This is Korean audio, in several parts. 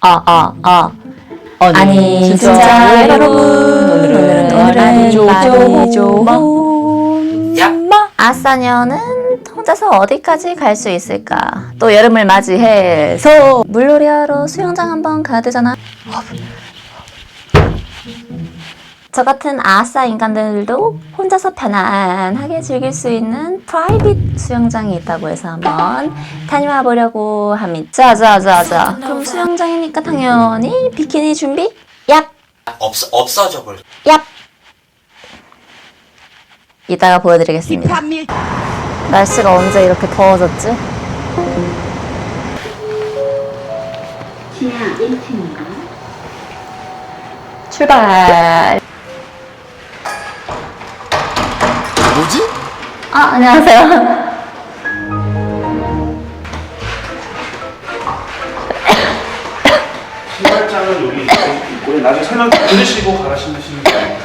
아, 아, 아. 아니, 진짜 여러분. 오늘은, 오늘은 라디오 야. 아싸녀는 혼자서 어디까지 갈 수 있을까? 또 여름을 맞이해서 물놀이하러 수영장 한번 가야 되잖아. 저 같은 아싸 인간들도 혼자서 편안하게 즐길 수 있는 프라이빗 수영장이 있다고 해서 한번 다녀와 보려고 합니다. 자, 자, 자, 자. 그럼 수영장이니까 당연히 비키니 준비? 얍, 없어 없어져 볼. 얍. 이따가 보여드리겠습니다. 날씨가 언제 이렇게 더워졌지? 출발. 뭐지? 아, 안녕하세요. 신발장은 여기 있고요. 나중에 설명 들으시고 가시면 돼요.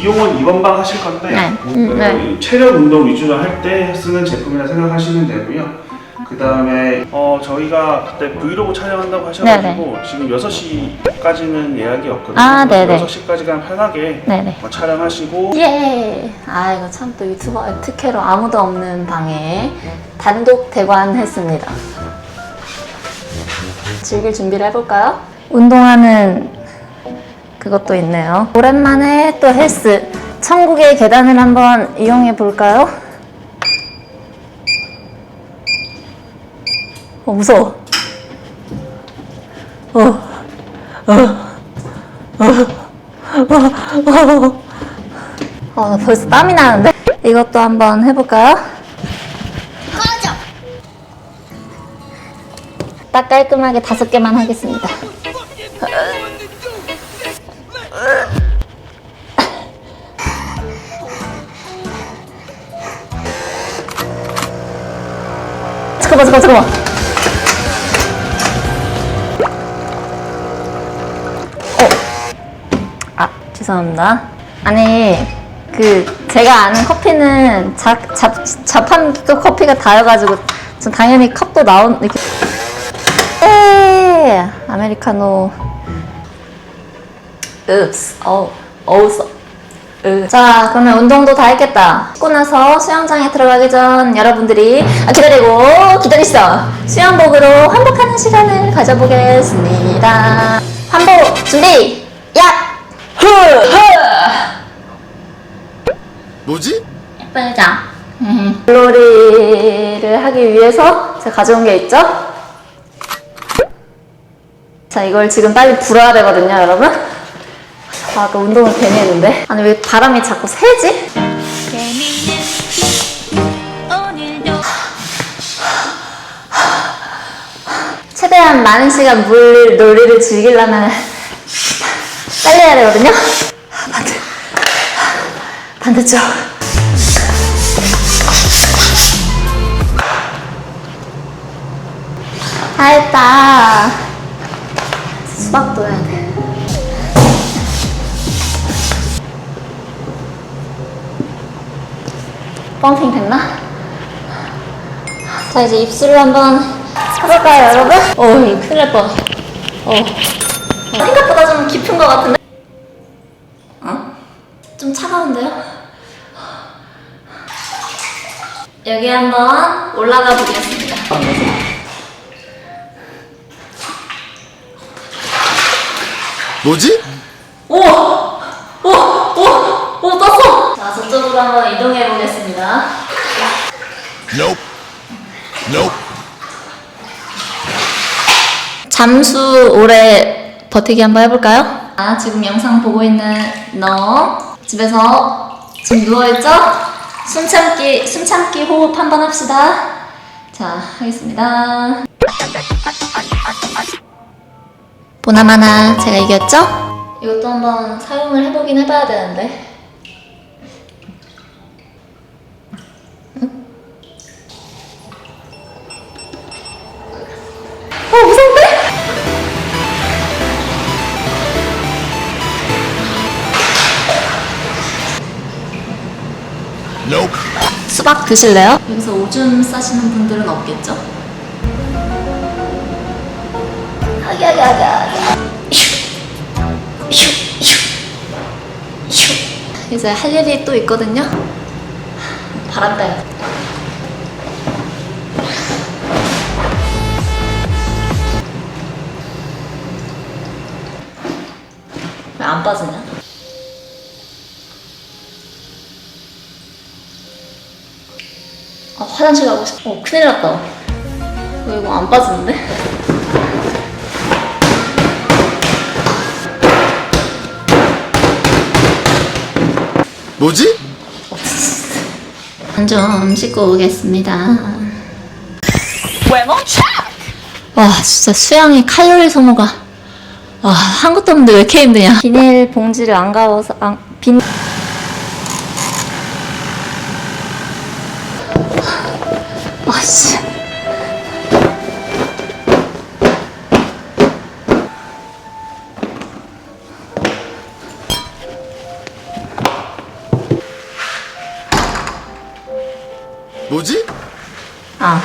이용은 이번 방 하실 건데 네. 음, 그 네. 체력 운동 위주로 할 때 쓰는 제품이라 생각하시면 되고요. 그 다음에 어, 저희가 그때 브이로그 촬영한다고 하셔가지고 지금 6시까지는 예약이 없거든요. 아, 네네. 6시까지 그냥 편하게 네네. 뭐 촬영하시고 예. 아, 이거 참 또 유튜버 특혜로 아무도 없는 방에 단독 대관했습니다. 즐길 준비를 해볼까요? 운동하는 그것도 있네요. 오랜만에 또 헬스. 천국의 계단을 한번 이용해 볼까요? 어, 무서워. 어, 어, 어, 어, 어. 어, 나 벌써 땀이 나는데? 이것도 한번 해볼까요? 딱 깔끔하게 다섯 개만 하겠습니다. 잠깐만, 잠깐만, 잠깐만. 죄송합니다. 아니, 그, 제가 아는 커피는 자, 잡, 자판 커피가 다여가지고, 전 당연히 컵도 나온, 이렇게. 에 아메리카노. 읍스, 어우, 어우. 자, 그러면 운동도 다 했겠다. 씻고 나서 수영장에 들어가기 전 여러분들이 아, 기다리고 기다리시죠. 수영복으로 환복하는 시간을 가져보겠습니다. 환복 준비, 야! 흐! 흐! 뭐지? 예쁘죠? 물놀이를 하기 위해서 제가 가져온 게 있죠? 자, 이걸 지금 빨리 불어야 되거든요, 여러분. 아, 아까 운동을 괜히 했는데. 아니, 왜 바람이 자꾸 새지? 최대한 많은 시간 물 놀이를 즐기려면 빨리 해야 되거든요. 반대, 반대쪽. 다 했다. 수박도 해야 돼. 펌핑 됐나? 자, 이제 입술을 한번 해볼까요, 여러분? 어, 이거 큰일 날 뻔. 어. 생각보다 좀 깊은 것 같은데? 어? 좀 차가운데요? 여기 한번 올라가 보겠습니다. 뭐지? 오! 오! 오! 오, 떴어! 자, 저쪽으로 한번 이동해 보겠습니다. Nope. Nope. 잠수 오래 버티기 한번 해볼까요? 아, 지금 영상 보고 있는 너 집에서 지금 누워있죠? 숨 참기, 숨 참기 호흡 한번 합시다. 자, 하겠습니다. 보나마나 제가 이겼죠? 이것도 한번 사용을 해보긴 해봐야 되는데. 어, 무서운 수박 드실래요? 여기서 오줌 싸시는 분들은 없겠죠? 아, 이제 할 일이 또 있거든요 바란다 왜안 빠지냐? 화장실 가고 싶어. 어, 큰일 났다. 왜 이거 안 빠지는데? 뭐지? 좀 씻고 오겠습니다. 와, 진짜 수영이 칼로리 소모가. 와, 한 것도 없는데 왜 이렇게 힘드냐. 비닐 봉지를 안 가워서, 안, 빈. 아, 씨. 뭐지? 아,